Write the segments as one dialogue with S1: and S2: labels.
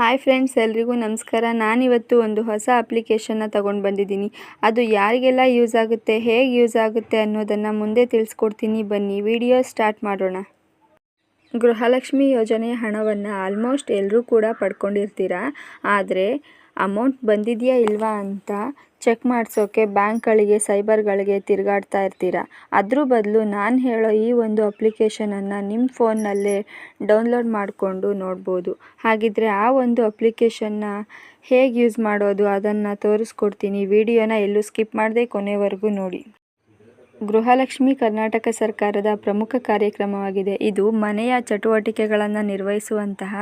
S1: Hi friends ಎಲ್ರಿಗೂ ನಮಸ್ಕಾರ. ನಾನಿವತ್ತು ಒಂದು ಹೊಸ ಅಪ್ಲಿಕೇಶನ್ನ ತಗೊಂಡು ಬಂದಿದ್ದೀನಿ. ಅದು ಯಾರಿಗೆಲ್ಲ ಯೂಸ್ ಆಗುತ್ತೆ, ಹೇಗೆ ಯೂಸ್ ಆಗುತ್ತೆ ಅನ್ನೋದನ್ನು ಮುಂದೆ ತಿಳಿಸ್ಕೊಡ್ತೀನಿ. ಬನ್ನಿ ವಿಡಿಯೋ ಸ್ಟಾರ್ಟ್ ಮಾಡೋಣ. ಗೃಹಲಕ್ಷ್ಮಿ ಯೋಜನೆಯ ಹಣವನ್ನು ಆಲ್ಮೋಸ್ಟ್ ಎಲ್ಲರೂ ಕೂಡ ಪಡ್ಕೊಂಡಿರ್ತೀರ? ಆದರೆ ಅಮೌಂಟ್ ಬಂದಿದೆಯಾ ಇಲ್ವಾ ಅಂತ ಚೆಕ್ ಮಾಡಿಸೋಕೆ ಬ್ಯಾಂಕ್ಗಳಿಗೆ, ಸೈಬರ್ಗಳಿಗೆ ತಿರುಗಾಡ್ತಾ ಇರ್ತೀರ? ಅದ್ರ ಬದಲು ನಾನು ಹೇಳೋ ಈ ಒಂದು ಅಪ್ಲಿಕೇಶನನ್ನು ನಿಮ್ಮ ಫೋನ್ನಲ್ಲೇ ಡೌನ್ಲೋಡ್ ಮಾಡಿಕೊಂಡು ನೋಡ್ಬೋದು. ಹಾಗಿದ್ದರೆ ಆ ಒಂದು ಅಪ್ಲಿಕೇಶನ್ನ ಹೇಗೆ ಯೂಸ್ ಮಾಡೋದು? ಅದನ್ನು ತೋರಿಸ್ಕೊಡ್ತೀನಿ. ವಿಡಿಯೋನ ಎಲ್ಲೂ ಸ್ಕಿಪ್ ಮಾಡದೆ ಕೊನೆವರೆಗೂ ನೋಡಿ. ಗೃಹಲಕ್ಷ್ಮಿ ಕರ್ನಾಟಕ ಸರ್ಕಾರದ ಪ್ರಮುಖ ಕಾರ್ಯಕ್ರಮವಾಗಿದೆ. ಇದು ಮನೆಯ ಚಟುವಟಿಕೆಗಳನ್ನು ನಿರ್ವಹಿಸುವಂತಹ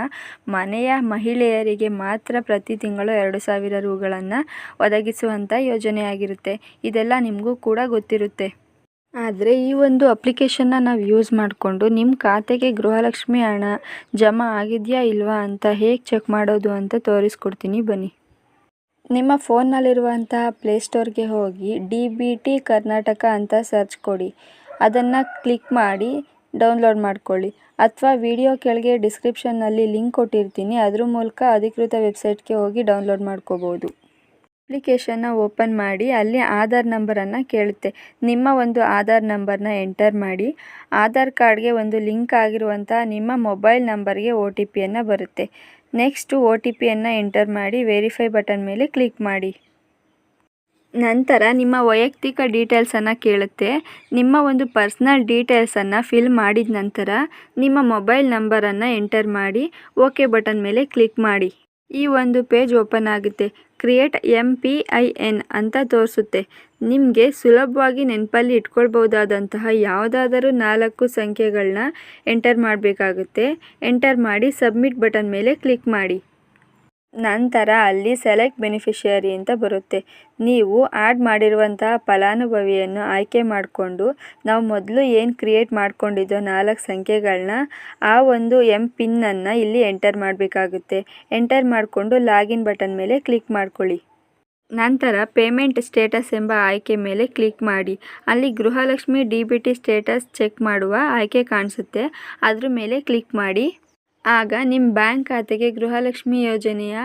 S1: ಮನೆಯ ಮಹಿಳೆಯರಿಗೆ ಮಾತ್ರ ಪ್ರತಿ ತಿಂಗಳು ಎರಡು ಸಾವಿರ ರೂಗಳನ್ನು ಒದಗಿಸುವಂಥ ಯೋಜನೆಯಾಗಿರುತ್ತೆ. ಇದೆಲ್ಲ ನಿಮಗೂ ಕೂಡ ಗೊತ್ತಿರುತ್ತೆ. ಆದರೆ ಈ ಒಂದು ಅಪ್ಲಿಕೇಶನ್ನ ನಾವು ಯೂಸ್ ಮಾಡಿಕೊಂಡು ನಿಮ್ಮ ಖಾತೆಗೆ ಗೃಹಲಕ್ಷ್ಮಿ ಹಣ ಜಮಾ ಆಗಿದೆಯಾ ಇಲ್ವಾ ಅಂತ ಹೇಗೆ ಚೆಕ್ ಮಾಡೋದು ಅಂತ ತೋರಿಸ್ಕೊಡ್ತೀನಿ ಬನ್ನಿ. ನಿಮ್ಮ ಫೋನ್ನಲ್ಲಿರುವಂತಹ ಪ್ಲೇಸ್ಟೋರ್ಗೆ ಹೋಗಿ ಡಿ ಬಿ ಟಿ ಕರ್ನಾಟಕ ಅಂತ ಸರ್ಚ್ ಕೊಡಿ. ಅದನ್ನು ಕ್ಲಿಕ್ ಮಾಡಿ ಡೌನ್ಲೋಡ್ ಮಾಡ್ಕೊಳ್ಳಿ. ಅಥವಾ ವಿಡಿಯೋ ಕೆಳಗೆ ಡಿಸ್ಕ್ರಿಪ್ಷನ್ನಲ್ಲಿ ಲಿಂಕ್ ಕೊಟ್ಟಿರ್ತೀನಿ. ಅದ್ರ ಮೂಲಕ ಅಧಿಕೃತ ವೆಬ್ಸೈಟ್ಗೆ ಹೋಗಿ ಡೌನ್ಲೋಡ್ ಮಾಡ್ಕೋಬೋದು. ಅಪ್ಲಿಕೇಶನ್ನ ಓಪನ್ ಮಾಡಿ, ಅಲ್ಲಿ ಆಧಾರ್ ನಂಬರನ್ನು ಕೇಳುತ್ತೆ. ನಿಮ್ಮ ಒಂದು ಆಧಾರ್ ನಂಬರ್ನ ಎಂಟರ್ ಮಾಡಿ, ಆಧಾರ್ ಕಾರ್ಡ್ಗೆ ಒಂದು ಲಿಂಕ್ ಆಗಿರುವಂತಹ ನಿಮ್ಮ ಮೊಬೈಲ್ ನಂಬರ್ಗೆ ಒ ಟಿ ಪಿಯನ್ನು ಬರುತ್ತೆ. ನೆಕ್ಸ್ಟು ಒ ಟಿ ಪಿಯನ್ನು ಎಂಟರ್ ಮಾಡಿ ವೆರಿಫೈ ಬಟನ್ ಮೇಲೆ ಕ್ಲಿಕ್ ಮಾಡಿ. ನಂತರ ನಿಮ್ಮ ವೈಯಕ್ತಿಕ ಡೀಟೇಲ್ಸನ್ನು ಕೇಳುತ್ತೆ. ನಿಮ್ಮ ಒಂದು ಪರ್ಸ್ನಲ್ ಡೀಟೇಲ್ಸನ್ನು ಫಿಲ್ ಮಾಡಿದ ನಂತರ ನಿಮ್ಮ ಮೊಬೈಲ್ ನಂಬರನ್ನು ಎಂಟರ್ ಮಾಡಿ ಓಕೆ ಬಟನ್ ಮೇಲೆ ಕ್ಲಿಕ್ ಮಾಡಿ. ಈ ಒಂದು ಪೇಜ್ ಓಪನ್ ಆಗುತ್ತೆ. Create M P I N ಅಂತ ತೋರಿಸುತ್ತೆ. ನಿಮಗೆ ಸುಲಭವಾಗಿ ನೆನಪಲ್ಲಿ ಇಟ್ಕೊಳ್ಬೋದಾದಂತಹ ಯಾವುದಾದರೂ ನಾಲ್ಕು ಸಂಖ್ಯೆಗಳನ್ನ ಎಂಟರ್ ಮಾಡಬೇಕಾಗುತ್ತೆ. ಎಂಟರ್ ಮಾಡಿ ಸಬ್ಮಿಟ್ ಬಟನ್ ಮೇಲೆ ಕ್ಲಿಕ್ ಮಾಡಿ. ನಂತರ ಅಲ್ಲಿ ಸೆಲೆಕ್ಟ್ ಬೆನಿಫಿಷಿಯರಿ ಅಂತ ಬರುತ್ತೆ. ನೀವು ಆ್ಯಡ್ ಮಾಡಿರುವಂತಹ ಫಲಾನುಭವಿಯನ್ನು ಆಯ್ಕೆ ಮಾಡಿಕೊಂಡು ನಾವು ಮೊದಲು ಏನು ಕ್ರಿಯೇಟ್ ಮಾಡ್ಕೊಂಡಿದ್ದೋ ನಾಲ್ಕು ಸಂಖ್ಯೆಗಳನ್ನ ಆ ಒಂದು ಎಂ ಪಿನ್ನನ್ನು ಇಲ್ಲಿ ಎಂಟರ್ ಮಾಡಬೇಕಾಗುತ್ತೆ. ಎಂಟರ್ ಮಾಡಿಕೊಂಡು ಲಾಗಿನ್ ಬಟನ್ ಮೇಲೆ ಕ್ಲಿಕ್ ಮಾಡ್ಕೊಳ್ಳಿ. ನಂತರ ಪೇಮೆಂಟ್ ಸ್ಟೇಟಸ್ ಎಂಬ ಆಯ್ಕೆ ಮೇಲೆ ಕ್ಲಿಕ್ ಮಾಡಿ. ಅಲ್ಲಿ ಗೃಹಲಕ್ಷ್ಮಿ ಡಿ ಸ್ಟೇಟಸ್ ಚೆಕ್ ಮಾಡುವ ಆಯ್ಕೆ ಕಾಣಿಸುತ್ತೆ. ಅದ್ರ ಮೇಲೆ ಕ್ಲಿಕ್ ಮಾಡಿ. ಆಗ ನಿಮ್ಮ ಬ್ಯಾಂಕ್ ಖಾತೆಗೆ ಗೃಹಲಕ್ಷ್ಮಿ ಯೋಜನೆಯ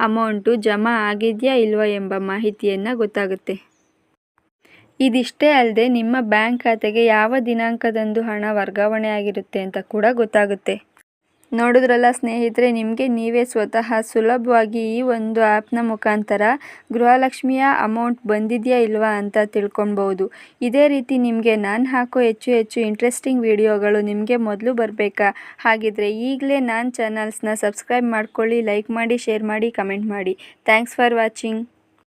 S1: ಅಮೌಂಟು ಜಮಾ ಆಗಿದೆಯಾ ಇಲ್ವಾ ಎಂಬ ಮಾಹಿತಿಯನ್ನು ಗೊತ್ತಾಗುತ್ತೆ. ಇದಿಷ್ಟೇ ಅಲ್ಲದೆ ನಿಮ್ಮ ಬ್ಯಾಂಕ್ ಖಾತೆಗೆ ಯಾವ ದಿನಾಂಕದಂದು ಹಣ ವರ್ಗಾವಣೆ ಆಗಿರುತ್ತೆ ಅಂತ ಕೂಡ ಗೊತ್ತಾಗುತ್ತೆ. ನೋಡಿದ್ರಲ್ಲ ಸ್ನೇಹಿತರೆ, ನಿಮಗೆ ನೀವೇ ಸ್ವತಃ ಸುಲಭವಾಗಿ ಈ ಒಂದು ಆ್ಯಪ್ನ ಮುಖಾಂತರ ಗೃಹಲಕ್ಷ್ಮಿಯ ಅಮೌಂಟ್ ಬಂದಿದೆಯಾ ಇಲ್ವಾ ಅಂತ ತಿಳ್ಕೊಳ್ಬೋದು ಇದೇ ರೀತಿ ನಿಮಗೆ ನಾನು ಹಾಕೋ ಹೆಚ್ಚು ಹೆಚ್ಚು ಇಂಟ್ರೆಸ್ಟಿಂಗ್ ವಿಡಿಯೋಗಳು ನಿಮಗೆ ಮೊದಲು ಬರಬೇಕಾ? ಹಾಗಿದ್ರೆ ಈಗಲೇ ನಾನು ಚಾನಲ್ಸ್ನ ಸಬ್ಸ್ಕ್ರೈಬ್ ಮಾಡ್ಕೊಳ್ಳಿ ಲೈಕ್ ಮಾಡಿ ಶೇರ್ ಮಾಡಿ ಕಮೆಂಟ್ ಮಾಡಿ. Thanks for watching